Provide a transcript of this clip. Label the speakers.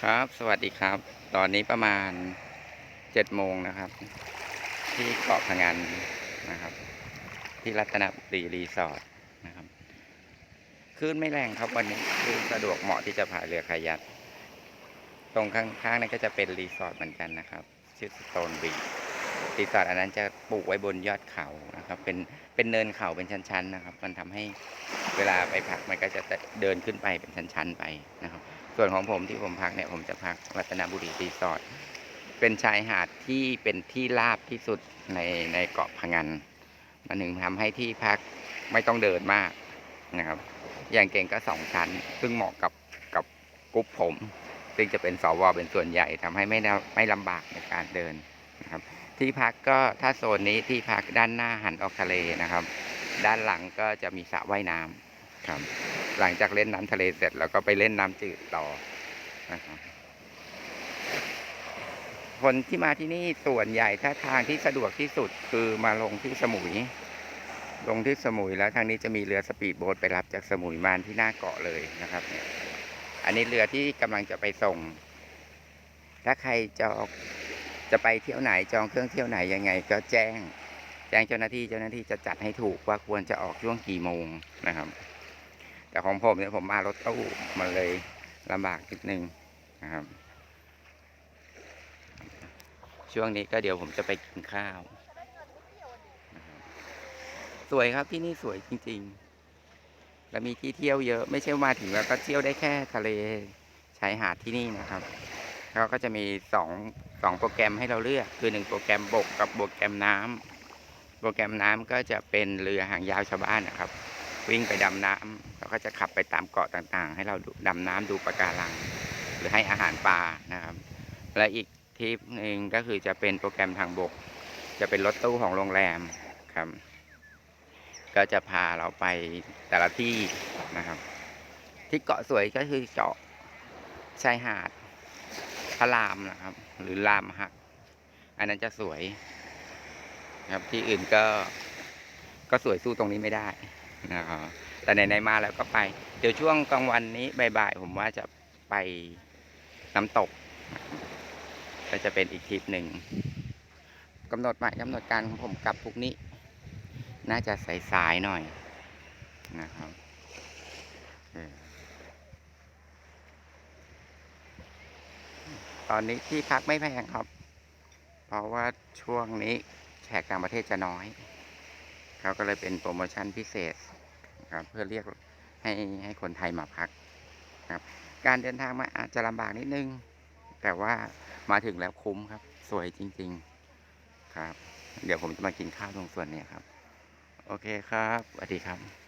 Speaker 1: ครับสวัสดีครับ ตอนนี้ประมาณเจ็ดโมงนะครับ ที่เกาะพงันนะครับ ที่รัตนบุรีรีสอร์ทนะครับคลื่นไม่แรงครับวันนี้คลื่นสะดวกเหมาะที่จะพายเรือคายักตรงข้างๆนั้นก็จะเป็นรีสอร์ทเหมือนกันนะครับ ชื่อสโตนบีรีสอร์ทอันนั้นจะปลูกไว้บนยอดเขานะครับ เป็นเป็นเนินเขาเป็นชั้นๆนะครับ มันทำให้เวลาไปพักมันก็จะเดินขึ้นไปเป็นชั้นๆไปนะครับ ส่วนของผมที่ผมพักเนี่ยผมจะพักรัตนบุรีรีสอร์ทเป็นชายหาดที่เป็นที่ราบที่สุดในในเกาะพะงันมันถึงทำให้ที่พักไม่ต้องเดินมากนะครับ อย่างเก่งก็สองชั้น ซึ่งเหมาะกับกับกรุ๊ปผม ซึ่งจะเป็นสวเป็นส่วนใหญ่ทำให้ไม่ได้ไม่ลำบากในการเดินนะครับ ที่พักก็ถ้าโซนนี้ที่พักด้านหน้าหันออกทะเลนะครับ ด้านหลังก็จะมีสระว่ายน้ำ ครับ หลังจากเล่นน้ำทะเลเสร็จเราก็ไปเล่นน้ำจืดต่อนะครับคนที่มาที่นี่ส่วนใหญ่ถ้าทางที่สะดวกที่สุดคือมาลงที่สมุย ลงที่สมุยแล้วทางนี้จะมีเรือสปีดโบ๊ทไปรับจากสมุยมาที่หน้าเกาะเลยนะครับเนี่ยอันนี้เรือที่กำลังจะไปส่ง ถ้าใครจะออกจะไปเที่ยวไหนจองเครื่องเที่ยวไหนยังไง ก็แจ้ง แจ้งเจ้าหน้าที่เจ้าหน้าที่จะจัดให้ถูกว่าควรจะออกช่วงกี่โมงนะครับ แต่ของผมเนี่ยผมมารถตู้มันเลยลำบากนิดนึงนะครับ ช่วงนี้ก็เดี๋ยวผมจะไปกินข้าว สวยครับที่นี่สวยจริง ๆ แล้วมีที่เที่ยวเยอะ ไม่ใช่มาถึงแล้วก็เที่ยวได้แค่ทะเลชายหาดที่นี่นะครับเขาก็จะมีสองสองโปรแกรมให้เราเลือก คือหนึ่งโปรแกรมบกกับโปรแกรมน้ำโปรแกรมน้ำก็จะเป็นเรือหางยาวชาวบ้านนะครับ วิ่งไปดำน้ำ เราก็จะขับไปตามเกาะต่างๆ ให้เราดูดำน้ำดูปะการัง หรือให้อาหารปลานะครับ และอีกทริปหนึ่งก็คือจะเป็นโปรแกรมทางบก จะเป็นรถตู้ของโรงแรมครับ ก็จะพาเราไปแต่ละที่นะครับ ที่เกาะสวยก็คือเกาะชายหาดพระรามนะครับ หรือรามหัก อันนั้นจะสวยครับที่อื่นก็ก็สวยสู้ตรงนี้ไม่ได้นะครับ แต่ไหนๆมาแล้วก็ไป เดี๋ยวช่วงกลางวันนี้บ่ายๆผมว่าจะไปน้ำตก ก็จะเป็นอีกทริปหนึ่งกำหนดหมายกำหนดการของผมกลับพรุ่งนี้ น่าจะสายๆหน่อยนะครับตอนนี้ที่พักไม่แพงครับ เพราะว่าช่วงนี้แขกต่างประเทศจะน้อย เขาก็เลยเป็นโปรโมชั่นพิเศษ ครับ เพื่อเรียกให้ให้คนไทยมาพักครับ การเดินทางมาอาจจะลำบากนิดนึง แต่ว่ามาถึงแล้วคุ้มครับ สวยจริง ๆครับ เดี๋ยวผมจะมากินข้าวตรงส่วนนี้ครับ โอเคครับสวัสดีครับ